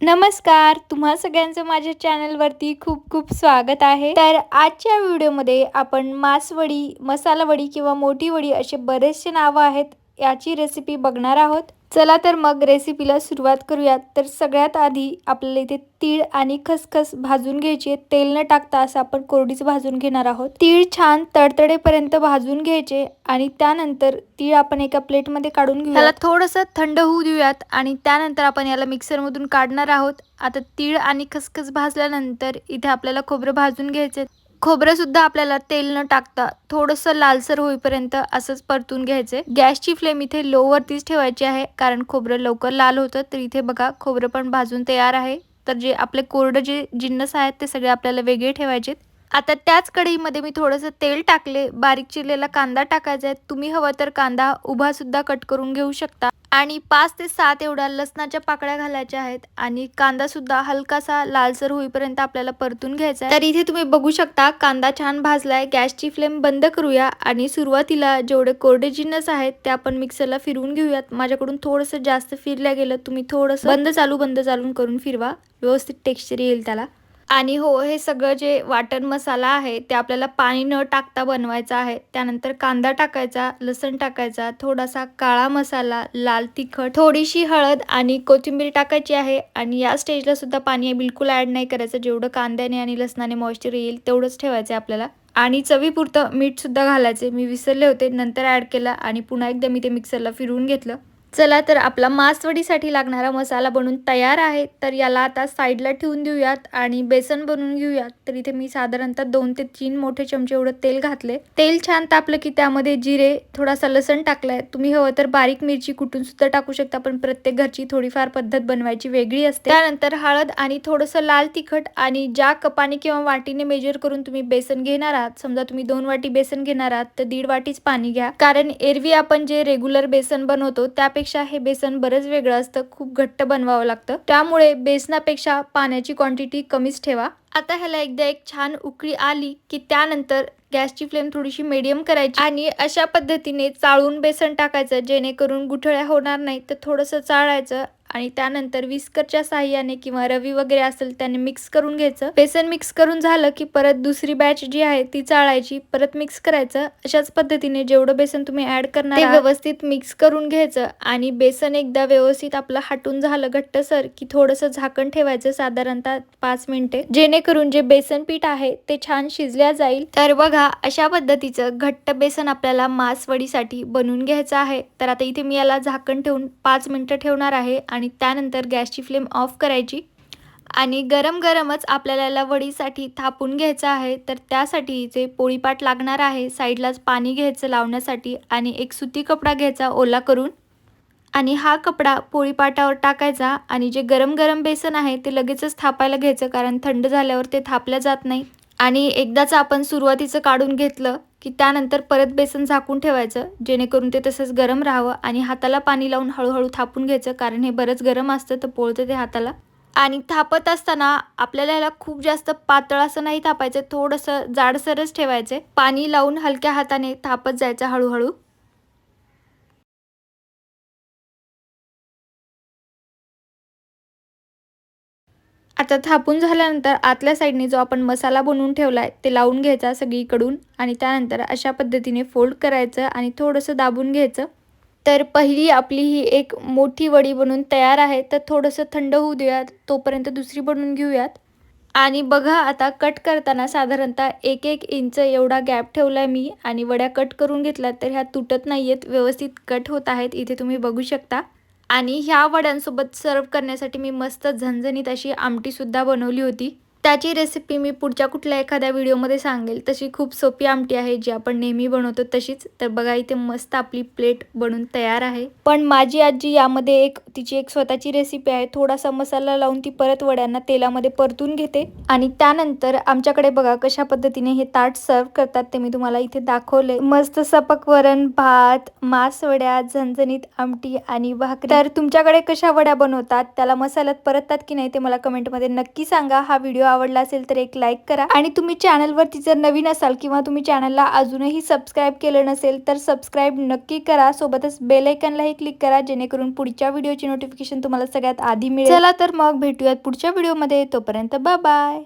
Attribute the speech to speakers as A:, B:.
A: नमस्कार तुम्हा सगळ्यांचं माझ्या चॅनलवरती खूप खूप स्वागत आहे. तर आजच्या व्हिडिओमध्ये आपण मासवडी मसालावडी किंवा मोठी वडी असे बरेचसे नावं आहेत याची रेसिपी बघणार आहोत. चला तर मग रेसिपीला सुरुवात करूयात. तर सगळ्यात आधी आपल्याला इथे तीळ आणि खसखस भाजून घ्यायची तेल न टाकता असं आपण कोरडीच भाजून घेणार आहोत. तीळ छान तडतडेपर्यंत भाजून घ्यायचे आणि त्यानंतर तीळ आपण एका प्लेटमध्ये काढून घेऊ त्याला थोडंसं थंड होऊ देऊयात आणि त्यानंतर आपण याला मिक्सरमधून काढणार आहोत. आता तीळ आणि खसखस भाजल्यानंतर इथे आपल्याला खोबरं भाजून घ्यायचे खोबरं सुद्धा आपल्याला तेल न टाकता थोडंसं लालसर होईपर्यंत असंच परतून घ्यायचंय गॅसची फ्लेम इथे लोवरतीच ठेवायची आहे कारण खोबरं लवकर लाल होतं. तर इथे बघा खोबरं पण भाजून तयार आहे. तर जे आपले कोरडं जे जिन्नस आहेत ते सगळे आपल्याला वेगळे ठेवायचे आता त्याच कढईमध्ये मी थोडंसं तेल टाकले बारीक चिरलेला कांदा टाकायचा आहे. तुम्ही हवं तर कांदा उभा सुद्धा कट करून घेऊ शकता. आणि पाच ते सात एवढ्या लसणाच्या पाकळ्या घालायच्या आहेत आणि कांदा सुद्धा हलकासा लालसर होईपर्यंत आपल्याला परतून घ्यायचा आहे. तर इथे तुम्ही बघू शकता कांदा छान भाजलाय. गॅसची फ्लेम बंद करूया आणि सुरुवातीला जेवढे कोरडे जिन्नस आहेत ते आपण मिक्सरला फिरवून घेऊयात. माझ्याकडून थोडंसं जास्त फिरल्या गेलं तुम्ही थोडंसं बंद चालू बंद चालून करून फिरवा. व्यवस्थित टेक्स्चर येईल त्याला. आणि हो हे सगळं जे वाटण मसाला आहे ते आपल्याला पाणी न टाकता बनवायचं आहे. त्यानंतर कांदा टाकायचा लसण टाकायचा थोडासा काळा मसाला लाल तिखट थोडीशी हळद आणि कोथिंबीर टाकायची आहे. आणि या स्टेजला सुद्धा पाणी बिलकुल ॲड नाही करायचं. जेवढं कांद्याने आणि लसणाने मॉइश्चर येईल तेवढंच ठेवायचं आहे आपल्याला. आणि चवीपुरतं मीठसुद्धा घालायचे मी विसरले होते नंतर ॲड केला आणि पुन्हा एकदा मी ते मिक्सरला फिरवून घेतलं. चला तर आपला मासवडीसाठी लागणारा मसाला बनून तयार आहे. तर याला आता साईडला ठेवून देऊयात आणि बेसन बनवून घेऊयात. तर इथे मी साधारणतः दोन ते तीन मोठे चमचे एवढं तेल घातले. तेल छान तापलं की त्यामध्ये जिरे थोडासा लसण टाकलाय. तुम्ही हवं तर बारीक मिरची कुठून सुद्धा टाकू शकता पण प्रत्येक घरची थोडीफार पद्धत बनवायची वेगळी असते. त्यानंतर हळद आणि थोडंसं लाल तिखट आणि ज्या कपाने किंवा वाटीने मेजर करून तुम्ही बेसन घेणार आहात समजा तुम्ही दोन वाटी बेसन घेणार आहात तर दीड वाटीच पाणी घ्या. कारण एरवी आपण जे रेग्युलर बेसन बनवतो त्या त्यापेक्षा हे बेसन बरंच वेगळं असतं खूप घट्ट बनवावं लागतं. त्यामुळे बेसनापेक्षा पाण्याची क्वांटिटी कमीच ठेवा. आता ह्याला एकदा एक छान उकळी आली की त्यानंतर गॅसची फ्लेम थोडीशी मीडियम करायची आणि अशा पद्धतीने चाळून बेसन टाकायचं जेणेकरून गुठळ्या होणार नाही तर थोडंसं चाळायचं आणि त्यानंतर विस्करच्या साह्याने किंवा रवी वगैरे असेल त्याने मिक्स करून घ्यायचं. बेसन मिक्स करून झालं की परत दुसरी बॅच जी आहे ती चाळायची परत मिक्स करायचं. अशाच पद्धतीने जेवढं बेसन तुम्ही ऍड करणार व्यवस्थित मिक्स करून घ्यायचं आणि बेसन एकदा व्यवस्थित आपलं हाटून झालं घट्टसर की थोडंसं झाकण ठेवायचं साधारणतः पाच मिनिटे. जेणेकरून जे बेसन पीठ आहे ते छान शिजल्या जाईल. तर बघा अशा पद्धतीचं घट्ट बेसन आपल्याला मासवडीसाठी बनवून घ्यायचं आहे. तर आता इथे मी याला झाकण ठेवून पाच मिनिटं ठेवणार आहे आणि त्यानंतर गॅसची फ्लेम ऑफ करायची आणि गरम गरमच आपल्याला याला वडीसाठी थापून घ्यायचं आहे. तर त्यासाठी जे पोळीपाट लागणार आहे साईडलाच पाणी घ्यायचं लावण्यासाठी आणि एक सुती कपडा घ्यायचा ओला करून आणि हा कपडा पोळीपाटावर टाकायचा आणि जे गरम गरम बेसन आहे ते लगेचच थापायला घ्यायचं कारण थंड झाल्यावर ते थापलं जात नाही. आणि एकदाच आपण सुरुवातीचं काढून घेतलं की त्यानंतर परत बेसन झाकून ठेवायचं जेणेकरून ते तसंच गरम राहावं आणि हाताला पाणी लावून हळूहळू थापून घ्यायचं कारण हे बरंच गरम असतं तर पोळतं ते हाताला. आणि थापत असताना आपल्याला ह्याला खूप जास्त पातळ असं नाही थापायचं थोडंसं जाडसरच ठेवायचं. पाणी लावून हलक्या हाताने थापत जायचं हळूहळू. आता थापून झाल्यानंतर आतल्या साईडने जो आपण मसाला बनवून ठेवला आहे ते लावून घ्यायचा सगळीकडून आणि त्यानंतर अशा पद्धतीने फोल्ड करायचं आणि थोडंसं दाबून घ्यायचं. तर पहिली आपली ही एक मोठी वडी बनवून तयार आहे तर थोडंसं थंड होऊ देऊयात तोपर्यंत दुसरी बनवून घेऊयात. आणि बघा आता कट करताना साधारणतः एक एक इंच एवढा गॅप ठेवला आहे मी आणि वड्या कट करून घेतल्या तर ह्या तुटत नाही आहेत व्यवस्थित कट होत आहेत इथे तुम्ही बघू शकता. आणि ह्या वड्यांसोबत सर्व करण्यासाठी मी मस्त झणझणीत अशी आमटीसुद्धा बनवली होती. त्याची रेसिपी मी पुढच्या कुठल्या एखाद्या व्हिडिओमध्ये सांगेल. तशी खूप सोपी आमटी आहे जी आपण नेहमी बनवतो तशीच. तर बघा इथे मस्त आपली प्लेट बनून तयार आहे. पण माझी आजी यामध्ये एक तिची एक स्वतःची रेसिपी आहे. थोडासा मसाला लावून ती परत वड्यांना तेलामध्ये परतून घेते. आणि त्यानंतर आमच्याकडे बघा कशा पद्धतीने हे ताट सर्व करतात ते मी तुम्हाला इथे दाखवले. मस्त सपक वरण भात मास वड्या झणझणीत आमटी आणि भाकरी. तर तुमच्याकडे कशा वड्या बनवतात त्याला मसाल्यात परततात की नाही ते मला कमेंटमध्ये नक्की सांगा. हा व्हिडिओ आवडला असेल तर एक लाईक करा. आणि तुम्ही चॅनलवरती जर नवीन असाल किंवा तुम्ही चॅनलला अजूनही सबस्क्राईब केलं नसेल तर सबस्क्राईब नक्की करा. सोबतच बेलायकनलाही क्लिक करा जेणेकरून पुढच्या व्हिडिओची नोटिफिकेशन तुम्हाला सगळ्यात आधी मिळेल. चला तर मग भेटूयात पुढच्या व्हिडिओमध्ये तोपर्यंत बाय